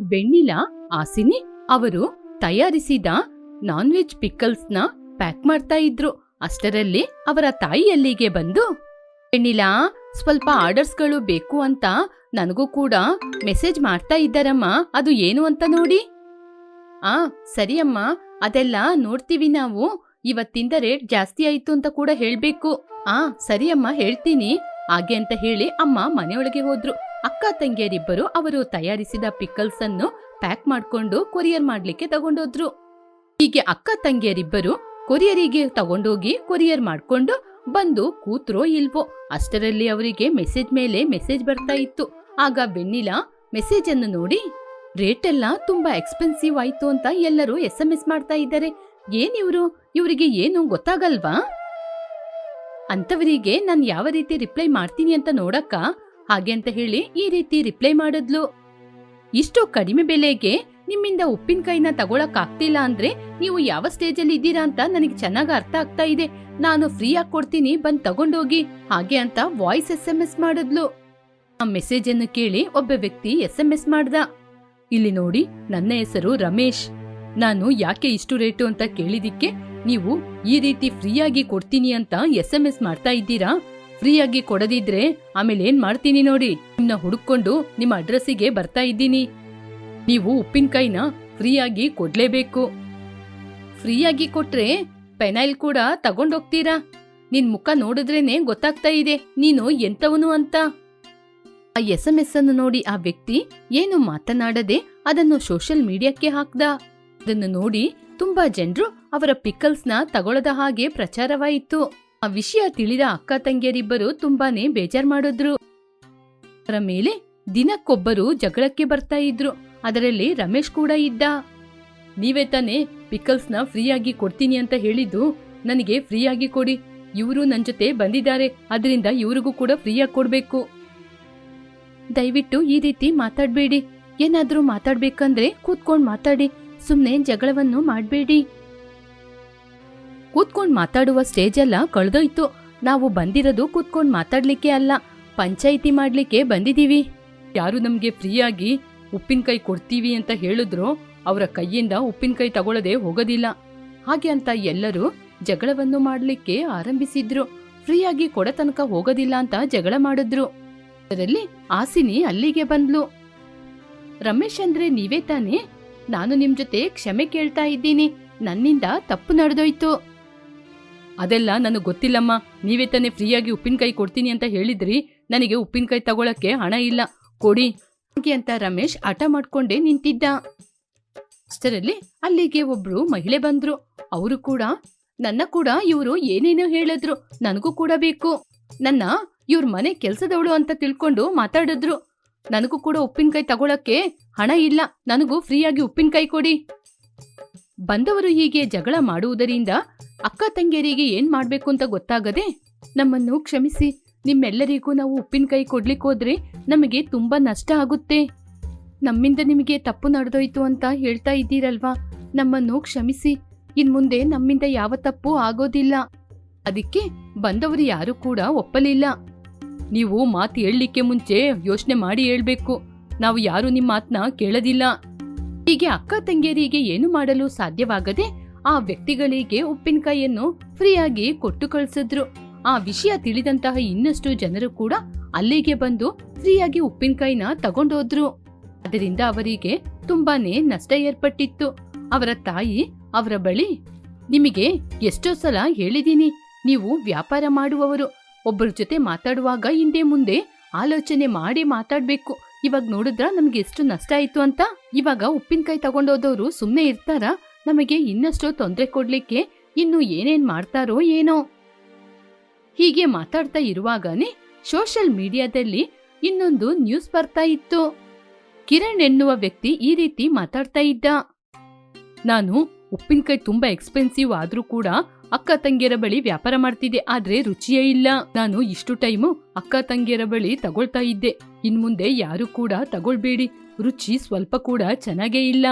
ಬೆಣ್ಣಿಲ ಆಸಿನಿ ಅವರು ತಯಾರಿಸಿದ non veg ಪಿಕಲ್ಸ್ನ pack ಮಾಡ್ತಾ ಇದ್ರು. ಅಷ್ಟರಲ್ಲಿ ಅವರ ತಾಯಿ ಅಲ್ಲಿಗೆ ಬಂದು, ಬೆಣ್ಣಿಲ, ಸ್ವಲ್ಪ ಆರ್ಡರ್ಸ್ಗಳು ಬೇಕು ಅಂತ ನನಗೂ ಕೂಡ ಮೆಸೇಜ್ ಮಾಡ್ತಾ ಇದ್ದಾರಮ್ಮ, ಅದು ಏನು ಅಂತ ನೋಡಿ. ಆ ಸರಿ ಅಮ್ಮ ಅದೆಲ್ಲ ನೋಡ್ತೀವಿ ನಾವು. ಇವತ್ತಿಂದ ರೇಟ್ ಜಾಸ್ತಿ ಆಯ್ತು ಅಂತ ಕೂಡ ಹೇಳ್ಬೇಕು. ಆ ಸರಿ ಅಮ್ಮ ಹೇಳ್ತೀನಿ. ಹಾಗೆ ಅಂತ ಹೇಳಿ ಅಮ್ಮ ಮನೆಯೊಳಗೆ ಹೋದ್ರು. ಅಕ್ಕ ತಂಗಿಯರಿಬ್ಬರು ಅವರು ತಯಾರಿಸಿದ ಪಿಕಲ್ಸ್ ಅನ್ನು ಪ್ಯಾಕ್ ಮಾಡ್ಕೊಂಡು ಕೊರಿಯರ್ ಮಾಡ್ಲಿಕ್ಕೆ ತಗೊಂಡೋದ್ರು. ಹೀಗೆ ಅಕ್ಕ ತಂಗಿಯರಿಬ್ಬರು ಕೊರಿಯರಿಗೆ ತಗೊಂಡೋಗಿ ಕೊರಿಯರ್ ಮಾಡ್ಕೊಂಡು ಬಂದು ಕೂತ್ರೋ ಇಲ್ವೋ ಅಷ್ಟರಲ್ಲಿ ಅವರಿಗೆ ಮೆಸೇಜ್ ಮೇಲೆ ಮೆಸೇಜ್ ಬರ್ತಾ ಇತ್ತು. ಆಗ ಬೆನ್ನಿಲ ಮೆಸೇಜ್ ಅನ್ನು ನೋಡಿ ರೇಟ್ ಎಲ್ಲ ತುಂಬಾ ಎಕ್ಸ್ಪೆನ್ಸಿವ್ ಆಯ್ತು ಅಂತ ಎಲ್ಲರೂ ಎಸ್ ಎಂ ಎಸ್ ಮಾಡ್ತಾ ಇದ್ದಾರೆ. ಏನಿವ್ರು ಇವರಿಗೆ ಏನು ಗೊತ್ತಾಗಲ್ವಾ? ಅಂತವರಿಗೆ ನಾನು ಯಾವ ರೀತಿ ರಿಪ್ಲೈ ಮಾಡ್ತೀನಿ ಅಂತ ನೋಡಕ್ಕ ಹಾಗೆ ಅಂತ ಹೇಳಿ ಈ ರೀತಿ ರಿಪ್ಲೈ ಮಾಡಿದ್ಲು. ಇಷ್ಟು ಕಡಿಮೆ ಬೆಲೆಗೆ ನಿಮ್ಮಿಂದ ಉಪ್ಪಿನಕಾಯಿನ ತಗೊಳಕ್ ಆಗ್ತಿಲ್ಲ ಅಂದ್ರೆ ನೀವು ಯಾವ ಸ್ಟೇಜಲ್ಲಿ ಇದ್ದೀರಾ ಅಂತ ನನಗೆ ಚೆನ್ನಾಗಿ ಅರ್ಥ ಆಗ್ತಾ ಇದೆ. ನಾನು ಫ್ರೀ ಆಗಿ ಕೊಡ್ತೀನಿ, ಬಂದ್ ತಗೊಂಡೋಗಿ, ಹಾಗೆ ಅಂತ ವಾಯ್ಸ್ ಎಸ್ ಎಂ ಎಸ್ ಮಾಡಿದ್ಲು. ಆ ಮೆಸೇಜ್ ಅನ್ನು ಕೇಳಿ ಒಬ್ಬ ವ್ಯಕ್ತಿ ಎಸ್ ಎಂ ಎಸ್ ಮಾಡ್ದ. ಇಲ್ಲಿ ನೋಡಿ, ನನ್ನ ಹೆಸರು ರಮೇಶ್. ನಾನು ಯಾಕೆ ಇಷ್ಟು ರೇಟು ಅಂತ ಕೇಳಿದಿಕ್ಕೆ ನೀವು ಈ ರೀತಿ ಫ್ರೀಯಾಗಿ ಕೊಡ್ತೀನಿ ಅಂತ ಎಸ್ ಎಂ ಎಸ್ ಮಾಡ್ತಾ ಇದ್ದೀರಾ? ಫ್ರೀಯಾಗಿ ಕೊಡದಿದ್ರೆ ಆಮೇಲೆ ಏನ್ ಮಾಡ್ತೀನಿ ನೋಡಿ? ನಿಮ್ನ ಹುಡುಕೊಂಡು ನಿಮ್ಮ ಅಡ್ರೆಸ್ಸಿಗೆ ಬರ್ತಾ ಇದ್ದೀನಿ. ನೀವು ಉಪ್ಪಿನಕಾಯಿನ ಫ್ರೀಯಾಗಿ ಕೊಡ್ಲೇಬೇಕು. ಫ್ರೀಯಾಗಿ ಕೊಟ್ರೆ ಪೆನೈಲ್ ಕೂಡ ತಗೊಂಡೋಗ್ತೀರಾ? ನಿನ್ ಮುಖ ನೋಡಿದ್ರೇನೆ ಗೊತ್ತಾಗ್ತಾ ಇದೆ. ನೀನು ಎಂತವನು ಅಂತ. ಆ ಎಸ್ ಎಂ ಎಸ್ ಅನ್ನು ನೋಡಿ ಆ ವ್ಯಕ್ತಿ ಏನು ಮಾತನಾಡದೆ ಅದನ್ನು ಸೋಷಿಯಲ್ ಮೀಡಿಯಾಕ್ಕೆ ಹಾಕ್ದ. ಅದನ್ನು ನೋಡಿ ತುಂಬಾ ಜನರು ಅವರ ಪಿಕಲ್ಸ್ನ ತಗೊಳ್ಳದ ಹಾಗೆ ಪ್ರಚಾರವಾಯಿತು. ಆ ವಿಷಯ ತಿಳಿದ ಅಕ್ಕ ತಂಗಿಯರಿಬ್ಬರು ತುಂಬಾನೇ ಬೇಜಾರ್ ಮಾಡಿದ್ರು. ಅದರ ಮೇಲೆ ದಿನಕ್ಕೊಬ್ಬರು ಜಗಳಕ್ಕೆ ಬರ್ತಾ ಇದ್ರು. ಅದರಲ್ಲಿ ರಮೇಶ್ ಕೂಡ ಇದ್ದ. ನೀವೇ ತಾನೇ ಪಿಕಲ್ಸ್ನ ಫ್ರೀಯಾಗಿ ಕೊಡ್ತೀನಿ ಅಂತ ಹೇಳಿದ್ದು ನನಗೆ ಫ್ರೀಯಾಗಿ ಕೊಡಿ. ಇವರು ನನ್ ಜೊತೆ ಬಂದಿದ್ದಾರೆ, ಅದರಿಂದ ಇವ್ರಿಗೂ ಕೂಡ ಫ್ರೀಯಾಗಿ ಕೊಡಬೇಕು. ದಯವಿಟ್ಟು ಈ ರೀತಿ ಮಾತಾಡ್ಬೇಡಿ. ಏನಾದ್ರೂ ಮಾತಾಡ್ಬೇಕಂದ್ರೆ ಕೂತ್ಕೊಂಡ್ ಮಾತಾಡಿ. ಸುಮ್ನೆ ಜಗಳವನ್ನು ಮಾಡ್ಬೇಡಿ. ಕೂತ್ಕೊಂಡ್ ಮಾತಾಡುವ ಸ್ಟೇಜ್ ಎಲ್ಲ ಕಳೆದೋಯ್ತು. ನಾವು ಬಂದಿರೋದು ಕೂತ್ಕೊಂಡ್ ಮಾತಾಡ್ಲಿಕ್ಕೆ ಅಲ್ಲ, ಪಂಚಾಯಿತಿ ಮಾಡ್ಲಿಕ್ಕೆ ಬಂದಿದೀವಿ. ಯಾರು ನಮ್ಗೆ ಫ್ರೀಯಾಗಿ ಉಪ್ಪಿನಕಾಯಿ ಕೊಡ್ತೀವಿ ಅಂತ ಹೇಳಿದ್ರು ಅವರ ಕೈಯಿಂದ ಉಪ್ಪಿನಕಾಯಿ ತಗೊಳ್ಳದೆ ಹೋಗೋದಿಲ್ಲ. ಹಾಗೆ ಅಂತ ಎಲ್ಲರೂ ಜಗಳವನ್ನು ಮಾಡ್ಲಿಕ್ಕೆ ಆರಂಭಿಸಿದ್ರು. ಫ್ರೀಯಾಗಿ ಕೊಡ ತನಕ ಹೋಗೋದಿಲ್ಲ ಅಂತ ಜಗಳ ಮಾಡಿದ್ರು. ಅದರಲ್ಲಿ ಆಸಿನಿ ಅಲ್ಲಿಗೆ ಬಂದ್ಲು. ರಮೇಶ್ ಅಂದ್ರೆ ನೀವೇ ತಾನೇ? ನಾನು ನಿಮ್ ಜೊತೆ ಕ್ಷಮೆ ಕೇಳ್ತಾ ಇದ್ದೀನಿ. ನನ್ನಿಂದ ತಪ್ಪು ನಡೆದೋಯ್ತು. ಅದೆಲ್ಲ ನನಗೆ ಗೊತ್ತಿಲ್ಲಮ್ಮ. ನೀವೇ ತಾನೇ ಫ್ರೀಯಾಗಿ ಉಪ್ಪಿನಕಾಯಿ ಕೊಡ್ತೀನಿ ಅಂತ ಹೇಳಿದ್ರಿ. ನನಗೆ ಉಪ್ಪಿನಕಾಯಿ ತಗೊಳಕ್ಕೆ ಹಣ ಇಲ್ಲ. ಕೊಡಿ. ಅಂತ ರಮೇಶ್ ಹಠ ಮಾಡ್ಕೊಂಡೇ ನಿಂತಿದ್ದ. ಅಷ್ಟರಲ್ಲಿ ಅಲ್ಲಿಗೆ ಒಬ್ರು ಮಹಿಳೆ ಬಂದ್ರು. ಅವರು ಕೂಡ, ನನ್ನ ಕೂಡ ಇವರು ಏನೇನೋ ಹೇಳಿದ್ರು. ನನಗೂ ಕೂಡ ಬೇಕು. ನನ್ನ ಇವ್ರ ಮನೆ ಕೆಲಸದವಳು ಅಂತ ತಿಳ್ಕೊಂಡು ಮಾತಾಡಿದ್ರು. ನನಗೂ ಕೂಡ ಉಪ್ಪಿನಕಾಯಿ ತಗೊಳಕ್ಕೆ ಹಣ ಇಲ್ಲ. ನನಗೂ ಫ್ರೀಯಾಗಿ ಉಪ್ಪಿನಕಾಯಿ ಕೊಡಿ. ಬಂದವರು ಹೀಗೆ ಜಗಳ ಮಾಡುವುದರಿಂದ ಅಕ್ಕ ತಂಗಿಯರಿಗೆ ಏನ್ ಮಾಡ್ಬೇಕು ಅಂತ ಗೊತ್ತಾಗದೆ ನಮ್ಮನ್ನು ಕ್ಷಮಿಸಿ. ನಿಮ್ಮೆಲ್ಲರಿಗೂ ನಾವು ಉಪ್ಪಿನಕಾಯಿ ಕೊಡ್ಲಿಕ್ಕೆ ಹೋದ್ರೆ ನಮಗೆ ತುಂಬಾ ನಷ್ಟ ಆಗುತ್ತೆ. ನಮ್ಮಿಂದ ನಿಮಗೆ ತಪ್ಪು ನಡೆದೋಯ್ತು ಅಂತ ಹೇಳ್ತಾ ಇದ್ದೀರಲ್ವಾ? ನಮ್ಮನ್ನು ಕ್ಷಮಿಸಿ. ಇನ್ ಮುಂದೆ ನಮ್ಮಿಂದ ಯಾವ ತಪ್ಪು ಆಗೋದಿಲ್ಲ. ಅದಕ್ಕೆ ಬಂದವರು ಯಾರು ಕೂಡ ಒಪ್ಪಲಿಲ್ಲ. ನೀವು ಮಾತು ಹೇಳಲಿಕ್ಕೆ ಮುಂಚೆ ಯೋಚನೆ ಮಾಡಿ ಹೇಳ್ಬೇಕು. ನಾವು ಯಾರು ನಿಮ್ಮ ಮಾತನ್ನ ಕೇಳೋದಿಲ್ಲ. ಹೀಗೆ ಅಕ್ಕ ತಂಗಿಯರಿಗೆ ಏನು ಮಾಡಲು ಸಾಧ್ಯವಾಗದೆ ಆ ವ್ಯಕ್ತಿಗಳಿಗೆ ಉಪ್ಪಿನಕಾಯಿಯನ್ನು ಫ್ರೀಯಾಗಿ ಕೊಟ್ಟು ಕಳಿಸಿದ್ರು. ಆ ವಿಷಯ ತಿಳಿದಂತಹ ಇನ್ನಷ್ಟು ಜನರು ಕೂಡ ಅಲ್ಲಿಗೆ ಬಂದು ಫ್ರೀಯಾಗಿ ಉಪ್ಪಿನಕಾಯಿನ ತಗೊಂಡೋದ್ರು. ಅದರಿಂದ ಅವರಿಗೆ ತುಂಬಾನೇ ನಷ್ಟ ಏರ್ಪಟ್ಟಿತ್ತು. ಅವರ ತಾಯಿ ಅವರ ಬಳಿ, ನಿಮಗೆ ಎಷ್ಟೋ ಸಲ ಹೇಳಿದ್ದೀನಿ, ನೀವು ವ್ಯಾಪಾರ ಮಾಡುವವರು. ಒಬ್ಬರ ಜೊತೆ ಮಾತಾಡುವಾಗ ಹಿಂದೆ ಮುಂದೆ ಆಲೋಚನೆ ಮಾಡಿ ಮಾತಾಡ್ಬೇಕು. ಇವಾಗ ನೋಡಿದ್ರ ನಮ್ಗೆ ಎಷ್ಟು ನಷ್ಟ ಆಯ್ತು ಅಂತ? ಇವಾಗ ಉಪ್ಪಿನಕಾಯಿ ತಗೊಂಡೋದವ್ರು ಸುಮ್ಮನೆ ಇರ್ತಾರ? ನಮಗೆ ಇನ್ನಷ್ಟು ತೊಂದರೆ ಕೊಡ್ಲಿಕ್ಕೆ ಇನ್ನು ಏನೇನ್ ಮಾಡ್ತಾರೋ ಏನೋ? ಹೀಗೆ ಮಾತಾಡ್ತಾ ಇರುವಾಗನೇ ಸೋಷಿಯಲ್ ಮೀಡಿಯಾದಲ್ಲಿ ಇನ್ನೊಂದು ನ್ಯೂಸ್ ಬರ್ತಾ ಇತ್ತು. ಕಿರಣ್ ಎನ್ನುವ ವ್ಯಕ್ತಿ ಈ ರೀತಿ ಮಾತಾಡ್ತಾ ಇದ್ದ. ನಾನು ಉಪ್ಪಿನಕಾಯಿ ತುಂಬಾ ಎಕ್ಸ್ಪೆನ್ಸಿವ್ ಆದ್ರೂ ಕೂಡ ಅಕ್ಕ ತಂಗಿಯರ ಬಳಿ ವ್ಯಾಪಾರ ಮಾಡ್ತಿದ್ದೆ, ಆದ್ರೆ ರುಚಿಯೇ ಇಲ್ಲ. ನಾನು ಇಷ್ಟು ಟೈಮು ಅಕ್ಕ ತಂಗಿಯರ ಬಳಿ ತಗೊಳ್ತಾ ಇದ್ದೆ. ಇನ್ಮುಂದೆ ಯಾರು ಕೂಡ ತಗೊಳ್ಬೇಡಿ. ರುಚಿ ಸ್ವಲ್ಪ ಕೂಡ ಚೆನ್ನಾಗೇ ಇಲ್ಲ.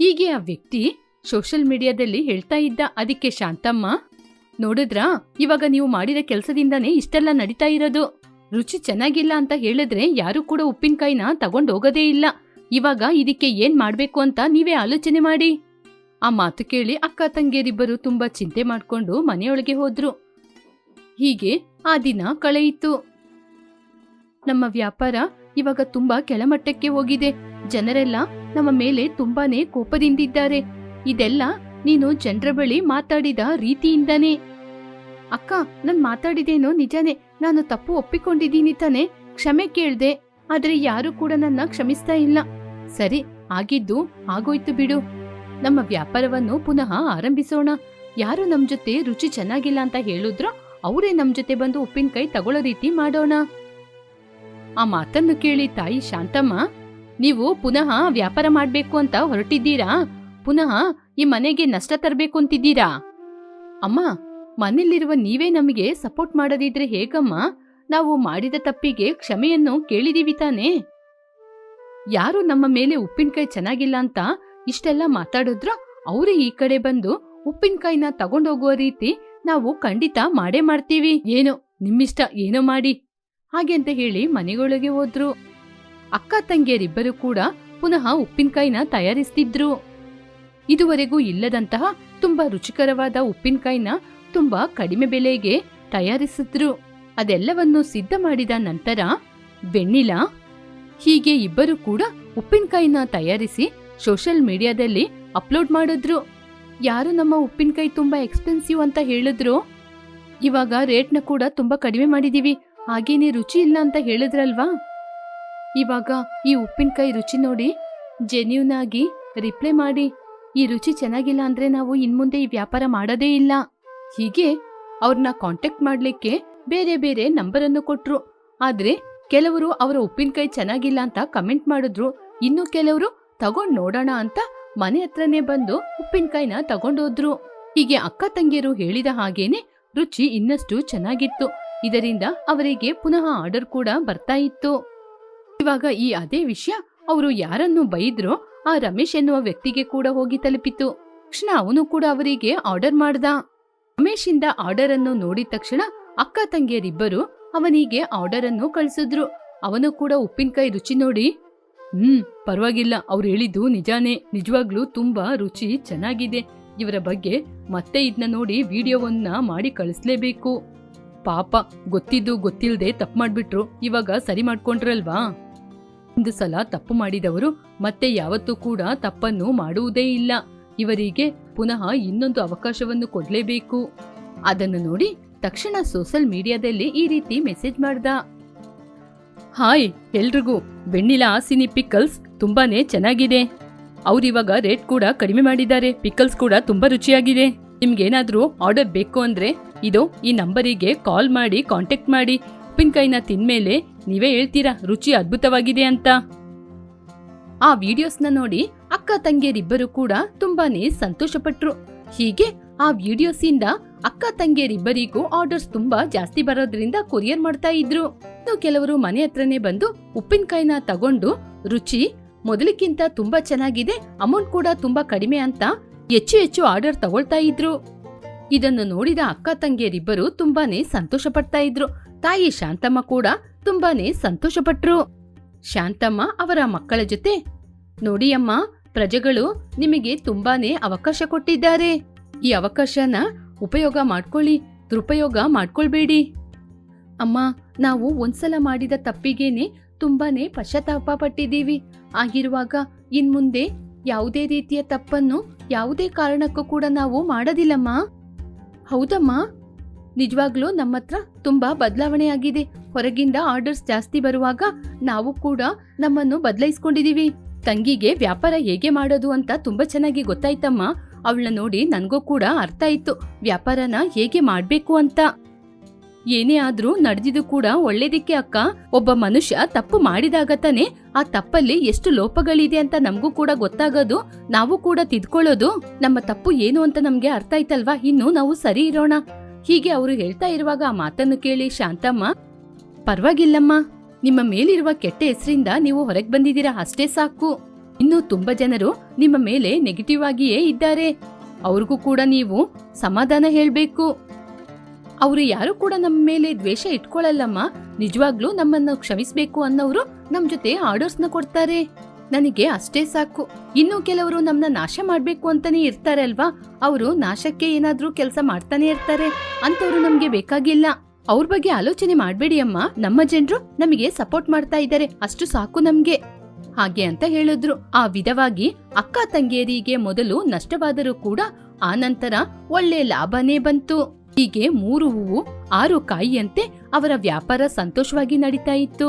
ಹೀಗೆ ಆ ವ್ಯಕ್ತಿ ಸೋಷಿಯಲ್ ಮೀಡಿಯಾದಲ್ಲಿ ಹೇಳ್ತಾ ಇದ್ದ. ಅದಕ್ಕೆ ಶಾಂತಮ್ಮ, ನೋಡಿದ್ರಾ, ಇವಾಗ ನೀವು ಮಾಡಿದ ಕೆಲಸದಿಂದಾನೇ ಇಷ್ಟೆಲ್ಲ ನಡೀತಾ ಇರೋದು. ರುಚಿ ಚೆನ್ನಾಗಿಲ್ಲ ಅಂತ ಹೇಳಿದ್ರೆ ಯಾರು ಕೂಡ ಉಪ್ಪಿನಕಾಯಿನ ತಗೊಂಡೋಗೋದೇ ಇಲ್ಲ. ಇವಾಗ ಇದಕ್ಕೆ ಏನ್ ಮಾಡ್ಬೇಕು ಅಂತ ನೀವೇ ಆಲೋಚನೆ ಮಾಡಿ. ಆ ಮಾತು ಕೇಳಿ ಅಕ್ಕ ತಂಗಿಯರಿಬ್ಬರು ತುಂಬಾ ಚಿಂತೆ ಮಾಡ್ಕೊಂಡು ಮನೆಯೊಳಗೆ ಹೋದ್ರು. ಹೀಗೆ ಆ ದಿನ ಕಳೆಯಿತು. ನಮ್ಮ ವ್ಯಾಪಾರ ಇವಾಗ ತುಂಬಾ ಕೆಳಮಟ್ಟಕ್ಕೆ ಹೋಗಿದೆ. ಜನರೆಲ್ಲ ನಮ್ಮ ಮೇಲೆ ತುಂಬಾನೇ ಕೋಪದಿಂದಿದ್ದಾರೆ. ಇದೆಲ್ಲ ನೀನು ಜನರ ಬಳಿ ಮಾತಾಡಿದ ರೀತಿಯಿಂದಾನೇ. ಅಕ್ಕ, ನಾನ್ ಮಾತಾಡಿದೇನೋ ನಿಜಾನೇ. ನಾನು ತಪ್ಪು ಒಪ್ಪಿಕೊಂಡಿದ್ದೀನಿ ತಾನೆ. ಕ್ಷಮೆ ಕೇಳ್ದೆ. ಆದ್ರೆ ಯಾರು ಕೂಡ ನನ್ನ ಕ್ಷಮಿಸ್ತಾ ಇಲ್ಲ. ಸರಿ, ಆಗಿದ್ದು ಆಗೋಯ್ತು ಬಿಡು. ನಮ್ಮ ವ್ಯಾಪಾರವನ್ನು ಪುನಃ ಆರಂಭಿಸೋಣ. ಯಾರು ನಮ್ ಜೊತೆ ರುಚಿ ಚೆನ್ನಾಗಿಲ್ಲ ಅಂತ ಹೇಳಿದ್ರೋ ಅವರೇ ನಮ್ ಜೊತೆ ಬಂದು ಉಪ್ಪಿನಕಾಯಿ ತಗೊಳ್ಳೋ ರೀತಿ ಮಾಡೋಣ. ಆ ಮಾತನ್ನು ಕೇಳಿ ತಾಯಿ ಶಾಂತಮ್ಮ, ನೀವು ಪುನಃ ವ್ಯಾಪಾರ ಮಾಡ್ಬೇಕು ಅಂತ ಹೊರಟಿದ್ದೀರಾ? ಪುನಃ ಈ ಮನೆಗೆ ನಷ್ಟ ತರಬೇಕು ಅಂತಿದ್ದೀರಾ? ಅಮ್ಮ, ಮನೆಯಲ್ಲಿರುವ ನೀವೇ ನಮಗೆ ಸಪೋರ್ಟ್ ಮಾಡದಿದ್ರೆ ಹೇಗಮ್ಮ? ನಾವು ಮಾಡಿದ ತಪ್ಪಿಗೆ ಕ್ಷಮೆಯನ್ನು ಕೇಳಿದೀವಿ ತಾನೇ. ಯಾರು ನಮ್ಮ ಮೇಲೆ ಉಪ್ಪಿನಕಾಯಿ ಚೆನ್ನಾಗಿಲ್ಲ ಅಂತ ಇಷ್ಟೆಲ್ಲ ಮಾತಾಡಿದ್ರು ಅವರು ಈ ಕಡೆ ಬಂದು ಉಪ್ಪಿನಕಾಯಿನ ತಗೊಂಡೋಗುವ ರೀತಿ ನಾವು ಖಂಡಿತ ಮಾಡೇ ಮಾಡ್ತೀವಿ. ಏನೋ, ನಿಮ್ಮಿಷ್ಟ ಏನೋ ಮಾಡಿ. ಹಾಗೆ ಅಂತ ಹೇಳಿ ಮನೆಗೊಳಗೆ ಹೋದ್ರು. ಅಕ್ಕ ತಂಗಿಯರಿಬ್ಬರು ಕೂಡ ಪುನಃ ಉಪ್ಪಿನಕಾಯಿನ ತಯಾರಿಸ್ತಿದ್ರು. ಇದುವರೆಗೂ ಇಲ್ಲದಂತಹ ತುಂಬಾ ರುಚಿಕರವಾದ ಉಪ್ಪಿನಕಾಯಿನ ತುಂಬಾ ಕಡಿಮೆ ಬೆಲೆಗೆ ತಯಾರಿಸಿದ್ರು. ಅದೆಲ್ಲವನ್ನು ಸಿದ್ಧ ಮಾಡಿದ ನಂತರ ಬೆಣ್ಣಿಲ ಹೀಗೆ ಇಬ್ಬರು ಕೂಡ ಉಪ್ಪಿನಕಾಯಿನ ತಯಾರಿಸಿ ಸೋಷಿಯಲ್ ಮೀಡಿಯಾದಲ್ಲಿ ಅಪ್ಲೋಡ್ ಮಾಡಿದ್ರು. ಯಾರು ನಮ್ಮ ಉಪ್ಪಿನಕಾಯಿ ತುಂಬಾ ಎಕ್ಸ್ಪೆನ್ಸಿವ್ ಅಂತ ಹೇಳಿದ್ರು. ಇವಾಗ ರೇಟ್ನ ಕೂಡ ತುಂಬಾ ಕಡಿಮೆ ಮಾಡಿದೀವಿ. ಹಾಗೇನೆ ರುಚಿ ಇಲ್ಲ ಅಂತ ಹೇಳಿದ್ರಲ್ವಾ? ಇವಾಗ ಈ ಉಪ್ಪಿನಕಾಯಿ ರುಚಿ ನೋಡಿ ಜೆನ್ಯೂನ್ ಆಗಿ ರಿಪ್ಲೈ ಮಾಡಿ. ಈ ರುಚಿ ಚೆನ್ನಾಗಿಲ್ಲ ಅಂದ್ರೆ ನಾವು ಇನ್ಮುಂದೆ ಈ ವ್ಯಾಪಾರ ಮಾಡೋದೇ ಇಲ್ಲ. ಹೀಗೆ ಅವ್ರನ್ನ ಕಾಂಟ್ಯಾಕ್ಟ್ ಮಾಡ್ಲಿಕ್ಕೆ ಬೇರೆ ಬೇರೆ ನಂಬರನ್ನು ಕೊಟ್ರು. ಆದ್ರೆ ಕೆಲವರು ಅವರ ಉಪ್ಪಿನಕಾಯಿ ಚೆನ್ನಾಗಿಲ್ಲ ಅಂತ ಕಮೆಂಟ್ ಮಾಡಿದ್ರು. ಇನ್ನು ಕೆಲವರು ತಗೊಂಡ್ ನೋಡೋಣ ಅಂತ ಮನೆ ಹತ್ರನೇ ಬಂದು ಉಪ್ಪಿನಕಾಯಿನ ತಗೊಂಡೋದ್ರು. ಹೀಗೆ ಅಕ್ಕ ತಂಗಿಯರು ಹೇಳಿದ ಹಾಗೇನೆ ರುಚಿ ಇನ್ನಷ್ಟು ಚೆನ್ನಾಗಿತ್ತು. ಇದರಿಂದ ಅವರಿಗೆ ಪುನಃ ಆರ್ಡರ್ ಕೂಡ ಬರ್ತಾ ಇತ್ತು. ಇವಾಗ ಈ ಅದೇ ವಿಷಯ ಅವರು ಯಾರನ್ನು ಬೈದ್ರೋ ಆ ರಮೇಶ್ ಎನ್ನುವ ವ್ಯಕ್ತಿಗೆ ಕೂಡ ಹೋಗಿ ತಲುಪಿತು. ತಕ್ಷಣ ಅವನು ಕೂಡ ಅವರಿಗೆ ಆರ್ಡರ್ ಮಾಡ್ದ. ರಮೇಶ್ ಇಂದ ಆರ್ಡರ್ ಅನ್ನು ನೋಡಿದ ತಕ್ಷಣ ಅಕ್ಕ ತಂಗಿಯರಿಬ್ಬರು ಅವನಿಗೆ ಆರ್ಡರ್ ಅನ್ನು ಕಳಿಸಿದ್ರು. ಅವನು ಕೂಡ ಉಪ್ಪಿನಕಾಯಿ ರುಚಿ ನೋಡಿ ಹ್ಮ್, ಪರವಾಗಿಲ್ಲ. ಅವ್ರು ಹೇಳಿದ್ದು ನಿಜಾನೇ. ನಿಜವಾಗ್ಲೂ ತುಂಬಾ ರುಚಿ ಚೆನ್ನಾಗಿದೆ. ಇವರ ಬಗ್ಗೆ ಮತ್ತೆ ಇದನ್ನ ನೋಡಿ ವಿಡಿಯೋವನ್ನ ಮಾಡಿ ಕಳಿಸ್ಲೇಬೇಕು. ಪಾಪ, ಗೊತ್ತಿದ್ದು ಗೊತ್ತಿಲ್ಲದೆ ತಪ್ಪು ಮಾಡ್ಬಿಟ್ರು. ಇವಾಗ ಸರಿ ಮಾಡ್ಕೊಂಡ್ರಲ್ವಾ? ಒಂದು ಸಲ ತಪ್ಪು ಮಾಡಿದವರು ಮತ್ತೆ ಯಾವತ್ತೂ ಕೂಡ ತಪ್ಪನ್ನು ಮಾಡುವುದೇ ಇಲ್ಲ. ಇವರಿಗೆ ಪುನಃ ಇನ್ನೊಂದು ಅವಕಾಶವನ್ನು ಕೊಡ್ಲೇಬೇಕು. ಅದನ್ನು ನೋಡಿ ತಕ್ಷಣ ಸೋಷಲ್ ಮೀಡಿಯಾದಲ್ಲಿ ಈ ರೀತಿ ಮೆಸೇಜ್ ಮಾಡ್ದ. ಹಾಯ್, ಎಲ್ರಿಗೂ. ಬೆಣ್ಣಿಲ ಆಸಿನಿ ಪಿಕಲ್ಸ್ ತುಂಬಾನೇ ಚೆನ್ನಾಗಿದೆ. ಅವ್ರಿವಾಗ ರೇಟ್ ಕೂಡ ಕಡಿಮೆ ಮಾಡಿದ್ದಾರೆ. ಪಿಕಲ್ಸ್ ಕೂಡ ತುಂಬಾ ರುಚಿಯಾಗಿದೆ. ನಿಮ್ಗೇನಾದ್ರೂ ಆರ್ಡರ್ ಬೇಕು ಅಂದ್ರೆ ಇದು ಈ ನಂಬರಿಗೆ ಕಾಲ್ ಮಾಡಿ, ಕಾಂಟ್ಯಾಕ್ಟ್ ಮಾಡಿ. ಉಪ್ಪಿನಕಾಯಿನ ತಿನ್ಮೇಲೆ ನೀವೇ ಹೇಳ್ತೀರಾ, ರುಚಿ ಅದ್ಭುತವಾಗಿದೆ ಅಂತ. ಆ ವಿಡಿಯೋಸ್ನ ನೋಡಿ ಅಕ್ಕ ತಂಗಿಯರಿಬ್ಬರು ಕೂಡ ತುಂಬಾನೇ ಸಂತೋಷಪಟ್ರು. ಹೀಗೆ ಆ ವಿಡಿಯೋಸ್ ಇಂದ ಅಕ್ಕ ತಂಗಿಯರಿಬ್ಬರಿಗೂ ಆರ್ಡರ್ಸ್ ತುಂಬಾ ಜಾಸ್ತಿ ಬರೋದ್ರಿಂದ ಕೊರಿಯರ್ ಮಾಡ್ತಾ ಇದ್ರು. ಕೆಲವರು ಮನೆ ಹತ್ರನೇ ಬಂದು ಉಪ್ಪಿನಕಾಯಿನ ತಗೊಂಡು, ರುಚಿ ಮೊದಲಿಕ್ಕಿಂತ ತುಂಬಾ ಚೆನ್ನಾಗಿದೆ ಅಮೌಂಟ್ ಕೂಡ ತುಂಬಾ ಕಡಿಮೆ ಅಂತ ಹೆಚ್ಚು ಹೆಚ್ಚು ಆರ್ಡರ್ ತಗೊಳ್ತಾ ಇದ್ರು. ಇದನ್ನು ನೋಡಿದ ಅಕ್ಕ ತಂಗಿಯರಿಬ್ಬರು ತುಂಬಾನೇ ಸಂತೋಷ ಪಡ್ತಾ ಇದ್ರು. ತಾಯಿ ಶಾಂತಮ್ಮ ಕೂಡ ತುಂಬಾನೇ ಸಂತೋಷಪಟ್ರು. ಶಾಂತಮ್ಮ ಅವರ ಮಕ್ಕಳ ಜೊತೆ, ನೋಡಿ ಅಮ್ಮ, ಪ್ರಜೆಗಳು ನಿಮಗೆ ತುಂಬಾನೇ ಅವಕಾಶ ಕೊಟ್ಟಿದ್ದಾರೆ. ಈ ಅವಕಾಶನ ಉಪಯೋಗ ಮಾಡ್ಕೊಳ್ಳಿ, ದುರುಪಯೋಗ ಮಾಡ್ಕೊಳ್ಬೇಡಿ. ಅಮ್ಮ, ನಾವು ಒಂದ್ಸಲ ಮಾಡಿದ ತಪ್ಪಿಗೇನೆ ತುಂಬಾನೇ ಪಶ್ಚಾತ್ತಾಪ ಪಟ್ಟಿದ್ದೀವಿ. ಆಗಿರುವಾಗ ಇನ್ಮುಂದೆ ಯಾವುದೇ ರೀತಿಯ ತಪ್ಪನ್ನು ಯಾವುದೇ ಕಾರಣಕ್ಕೂ ಕೂಡ ನಾವು ಮಾಡೋದಿಲ್ಲಮ್ಮ. ಹೌದಮ್ಮ? ನಿಜವಾಗ್ಲೂ ನಮ್ಮ ಹತ್ರ ತುಂಬಾ ಬದಲಾವಣೆ ಆಗಿದೆ ಹೊರಗಿಂದ ಆರ್ಡರ್ಸ್ ಜಾಸ್ತಿ ಬರುವಾಗ ನಾವು ಕೂಡ ನಮ್ಮನ್ನು ಬದಲಾಯಿಸ್ಕೊಂಡಿದೀವಿ ತಂಗಿಗೆ ವ್ಯಾಪಾರ ಹೇಗೆ ಮಾಡೋದು ಅಂತ ತುಂಬಾ ಚೆನ್ನಾಗಿ ಗೊತ್ತಾಯ್ತಮ್ಮ. ಅವಳನ್ನ ನೋಡಿ ನನಗೂ ಕೂಡ ಅರ್ಥ ಆಯ್ತು. ವ್ಯಾಪಾರನ ಹೇಗೆ ಮಾಡ್ಬೇಕು ಅಂತ. ಏನೇ ಆದ್ರೂ ನಡೆದಿದ್ದು ಕೂಡ ಒಳ್ಳೇದಕ್ಕೆ ಅಕ್ಕ. ಒಬ್ಬ ಮನುಷ್ಯ ತಪ್ಪು ಮಾಡಿದಾಗ ತಾನೆ ಆ ತಪ್ಪಲ್ಲಿ ಎಷ್ಟು ಲೋಪಗಳಿದೆ ಅಂತ ನಮಗೂ ಕೂಡ ಗೊತ್ತಾಗೋದು. ನಾವು ಕೂಡ ತಿದ್ಕೊಳ್ಳೋದು. ನಮ್ಮ ತಪ್ಪು ಏನು ಅಂತ ನಮ್ಗೆ ಅರ್ಥ ಆಯ್ತಲ್ವಾ? ಇನ್ನು ನಾವು ಸರಿ ಇರೋಣ. ಹೀಗೆ ಅವರು ಹೇಳ್ತಾ ಇರುವಾಗ ಆ ಮಾತನ್ನು ಕೇಳಿ ಶಾಂತಮ್ಮ, ಪರವಾಗಿಲ್ಲಮ್ಮ. ನಿಮ್ಮ ಮೇಲಿರುವ ಕೆಟ್ಟ ಹೆಸರಿಂದ ನೀವು ಹೊರಗೆ ಬಂದಿದ್ದೀರಾ? ಅಷ್ಟೇ ಸಾಕು. ಇನ್ನು ತುಂಬಾ ಜನರು ನಿಮ್ಮ ಮೇಲೆ ನೆಗೆಟಿವ್ ಆಗಿಯೇ ಇದ್ದಾರೆ. ಅವ್ರಿಗೂ ಕೂಡ ನೀವು ಸಮಾಧಾನ ಹೇಳ್ಬೇಕು. ಅವರು ಯಾರು ಕೂಡ ನಮ್ಮ ಮೇಲೆ ದ್ವೇಷ ಇಟ್ಕೊಳ್ಳಲ್ಲಮ್ಮ ನಿಜವಾಗ್ಲೂ ನಮ್ಮನ್ನು ಕ್ಷಮಿಸಬೇಕು ಅನ್ನೋರು ನಮ್ ಜೊತೆ ಆರ್ಡರ್ಸ್ನ ಕೊಡ್ತಾರೆ. ನನಗೆ ಅಷ್ಟೇ ಸಾಕು. ಇನ್ನು ಕೆಲವರು ನಮ್ಮನ್ನ ನಾಶ ಮಾಡಬೇಕು ಅಂತಾನೆ ಇರ್ತಾರೆ ಅಲ್ವಾ ಅವರು ನಾಶಕ್ಕೆ ಏನಾದ್ರೂ ಕೆಲಸ ಮಾಡ್ತಾನೆ ಇರ್ತಾರೆ. ಅಂತವ್ರು ನಮ್ಗೆ ಬೇಕಾಗಿಲ್ಲ. ಅವ್ರ ಬಗ್ಗೆ ಆಲೋಚನೆ ಮಾಡಬೇಡಿ ಅಮ್ಮ. ನಮ್ಮ ಜನರು ನಮಗೆ ಸಪೋರ್ಟ್ ಮಾಡ್ತಾ ಇದ್ದಾರೆ. ಅಷ್ಟು ಸಾಕು ನಮ್ಗೆ. ಹಾಗೆ ಅಂತ ಹೇಳಿದ್ರು. ಆ ವಿಧವಾಗಿ ಅಕ್ಕ ತಂಗಿಯರಿಗೆ ಮೊದಲು ನಷ್ಟವಾದರೂ ಕೂಡ ಆ ನಂತರ ಒಳ್ಳೆ ಲಾಭನೇ ಬಂತು. ಹೀಗೆ ಮೂರು ಹೂವು, ಆರು ಕಾಯಿಯಂತೆ ಅವರ ವ್ಯಾಪಾರ ಸಂತೋಷವಾಗಿ ನಡೀತಾ ಇತ್ತು.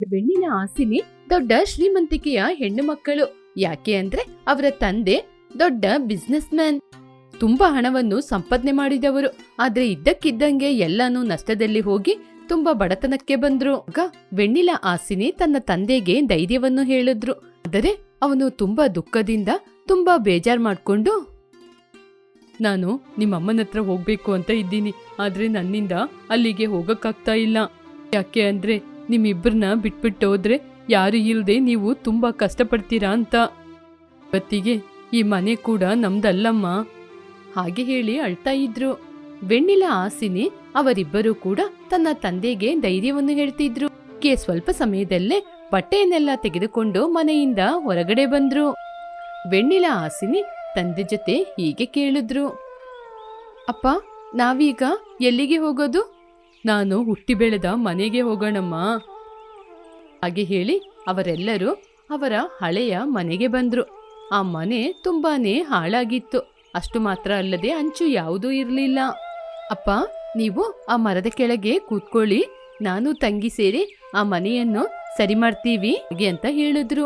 ಬೆಣ್ಣಿನ ಆಸಿನಿ ದೊಡ್ಡ ಶ್ರೀಮಂತಿಕೆಯ ಹೆಣ್ಣು ಮಕ್ಕಳು. ಯಾಕೆ ಅಂದ್ರೆ ಅವರ ತಂದೆ ದೊಡ್ಡ ಬಿಸ್ನೆಸ್ ಮ್ಯಾನ್ ತುಂಬಾ ಹಣವನ್ನು ಸಂಪಾದನೆ ಮಾಡಿದವರು. ಆದ್ರೆ ಇದ್ದಕ್ಕಿದ್ದಂಗೆ ಎಲ್ಲಾನು ನಷ್ಟದಲ್ಲಿ ಹೋಗಿ ತುಂಬಾ ಬಡತನಕ್ಕೆ ಬಂದ್ರು. ವೆಣ್ಣಿಲ ಆಸಿನಿ ತನ್ನ ತಂದೆಗೆ ಧೈರ್ಯವನ್ನು ಹೇಳಿದ್ರು. ಆದರೆ ಅವನು ತುಂಬಾ ದುಃಖದಿಂದ ತುಂಬಾ ಬೇಜಾರ್ ಮಾಡ್ಕೊಂಡು, ನಾನು ನಿಮ್ಮ ಅಮ್ಮನ ಹತ್ರ ಹೋಗ್ಬೇಕು ಅಂತ ಇದ್ದೀನಿ. ಆದ್ರೆ ನನ್ನಿಂದ ಅಲ್ಲಿಗೆ ಹೋಗಕ್ಕಾಗ್ತಾ ಇಲ್ಲ. ಯಾಕೆ ಅಂದ್ರೆ ನಿಮ್ಮಿಬ್ಬರನ್ನ ಬಿಟ್ಬಿಟ್ಟು ಹೋದ್ರೆ ಯಾರು ಇಲ್ಲದೆ ನೀವು ತುಂಬಾ ಕಷ್ಟಪಡ್ತೀರಾ ಅಂತ. ಇವತ್ತಿಗೆ ಈ ಮನೆ ಕೂಡ ನಮ್ದಲ್ಲಮ್ಮ. ಹಾಗೆ ಹೇಳಿ ಅಳ್ತಾ ಇದ್ರು. ವೆಣ್ಣಿಲ ಆಸಿನಿ ಅವರಿಬ್ಬರೂ ಕೂಡ ತನ್ನ ತಂದೆಗೆ ಧೈರ್ಯವನ್ನು ಹೇಳ್ತಿದ್ರು. ಕೆ ಸ್ವಲ್ಪ ಸಮಯದಲ್ಲೇ ಬಟ್ಟೆಯನ್ನೆಲ್ಲ ತೆಗೆದುಕೊಂಡು ಮನೆಯಿಂದ ಹೊರಗಡೆ ಬಂದ್ರು. ಬೆಣ್ಣಿಲ ಆಸಿನಿ ತಂದೆ ಜೊತೆ ಹೀಗೆ ಕೇಳಿದ್ರು. ಅಪ್ಪ, ನಾವೀಗ ಎಲ್ಲಿಗೆ ಹೋಗೋದು? ನಾನು ಹುಟ್ಟಿ ಬೆಳೆದ ಮನೆಗೆ ಹೋಗೋಣಮ್ಮ. ಹಾಗೆ ಹೇಳಿ ಅವರೆಲ್ಲರೂ ಅವರ ಹಳೆಯ ಮನೆಗೆ ಬಂದ್ರು. ಆ ಮನೆ ತುಂಬಾನೇ ಹಾಳಾಗಿತ್ತು. ಅಷ್ಟು ಮಾತ್ರ ಅಲ್ಲದೆ ಅಂಚು ಯಾವುದೂ ಇರಲಿಲ್ಲ. ಅಪ್ಪ ನೀವು ಆ ಮರದ ಕೆಳಗೆ ಕೂತ್ಕೊಳ್ಳಿ. ನಾನು ತಂಗಿ ಸೇರಿ ಆ ಮನೆಯನ್ನು ಸರಿ ಮಾಡ್ತೀವಿ ಅಂತ ಹೇಳಿದ್ರು.